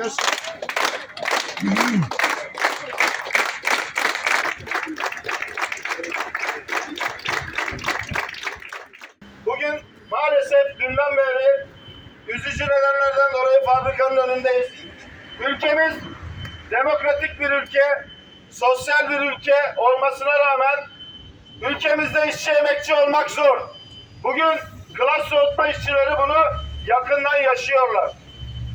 yapıyoruz. Bugün maalesef dünden beri üzücü nedenlerden dolayı fabrikanın önündeyiz. Ülkemiz demokratik bir ülke, sosyal bir ülke olmasına rağmen ülkemizde işçi emekçi olmak zor. Bugün klas soğutma işçileri bunu yakından yaşıyorlar.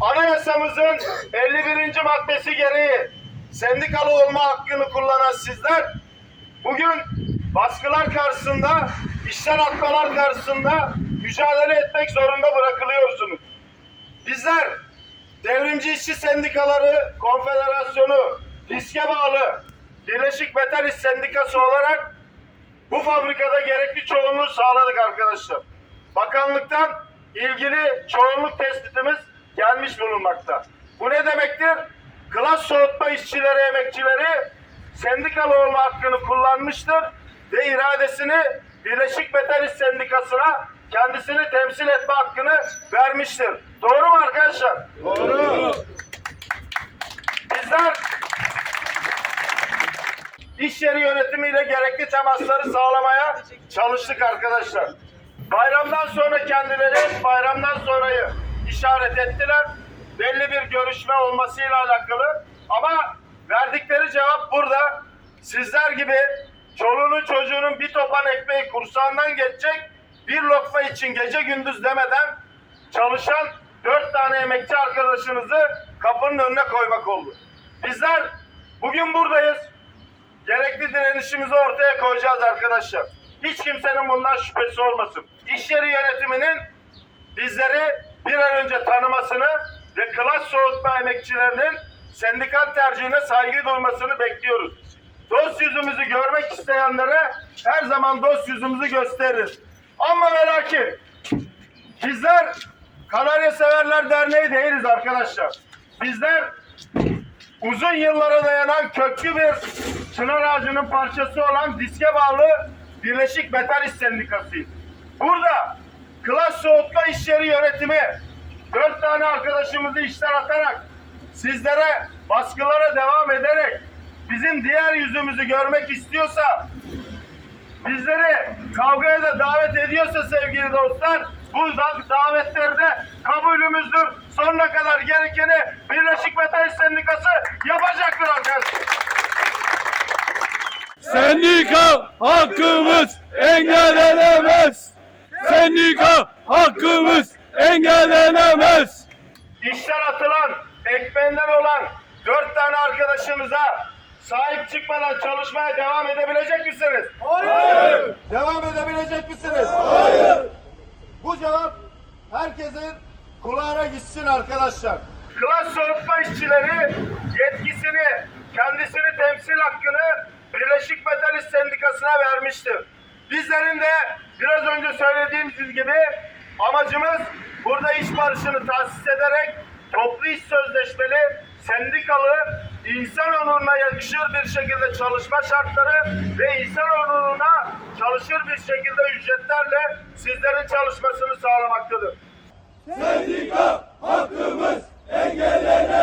Anayasamızın 51. maddesi gereği sendikalı olma hakkını kullanan sizler bugün baskılar karşısında, işten atmalar karşısında mücadele etmek zorunda bırakılıyorsunuz. Bizler Devrimci İşçi Sendikaları Konfederasyonu riske bağlı Birleşik Metal İş Sendikası olarak bu fabrikada gerekli çoğunluğu sağladık arkadaşlar. Bakanlıktan ilgili çoğunluk tespitimiz gelmiş bulunmakta. Bu ne demektir? Klas soğutma işçileri, emekçileri sendikalı olma hakkını kullanmıştır ve iradesini Birleşik Metal İş Sendikası'na kendisini temsil etme hakkını vermiştir. Doğru mu arkadaşlar? Doğru. Bizler iş yeri yönetimiyle gerekli temasları sağlamaya çalıştık arkadaşlar. Bayramdan sonra kendileri bayramdan sonrayı işaret ettiler. Belli bir görüşme olmasıyla alakalı. Ama verdikleri cevap burada. Sizler gibi çoluğunun çocuğunun bir topan ekmeği kursağından geçecek bir lokma için gece gündüz demeden çalışan dört tane emekçi arkadaşınızı kapının önüne koymak oldu. Bizler bugün buradayız gerekli direnişimizi ortaya koyacağız arkadaşlar. Hiç kimsenin bundan şüphesi olmasın. İş yeri yönetiminin bizleri bir an önce tanımasını ve klas soğutma emekçilerinin sendikal tercihine saygı duymasını bekliyoruz. Dost yüzümüzü görmek isteyenlere her zaman dost yüzümüzü gösteririz. Ama ve lakin bizler Kanarya Severler Derneği değiliz arkadaşlar. Bizler uzun yıllara dayanan köklü bir çınar ağacının parçası olan diske bağlı Birleşik Metal İş Sendikası'yız. Burada klas soğutma iş yeri yönetimi dört tane arkadaşımızı işten atarak sizlere baskılara devam ederek bizim diğer yüzümüzü görmek istiyorsa bizleri kavgaya da davet ediyorsa sevgili dostlar bu da- davetlerde kabulümüzdür. Sonuna kadar gerekeni Birleşik Metal Sendikası yapacaktır arkadaşlar. Sendika hakkımız engellenemez. Sendika hakkımız engellenemez. İşten atılan, ekmeğinden olan dört tane arkadaşımıza sahip çıkmadan çalışmaya devam edebilecek misiniz? Hayır. Devam edebilecek misiniz? Hayır. Bu cevap herkesin kulağına gitsin arkadaşlar. Klas soğutma işçileri yetkisini, kendisini temsil hakkını Birleşik Metal İş Sendikası'na vermiştir. Bizlerin de biraz önce söylediğimiz gibi amacımız burada iş barışını tahsis ederek toplu iş sözleşmeli, sendikalı, insan onuruna yakışır bir şekilde çalışma şartları ve insan onuruna çalışır bir şekilde ücretlerle sizlerin çalışmasını sağlamaktadır. Sendika hakkımız engellenemez.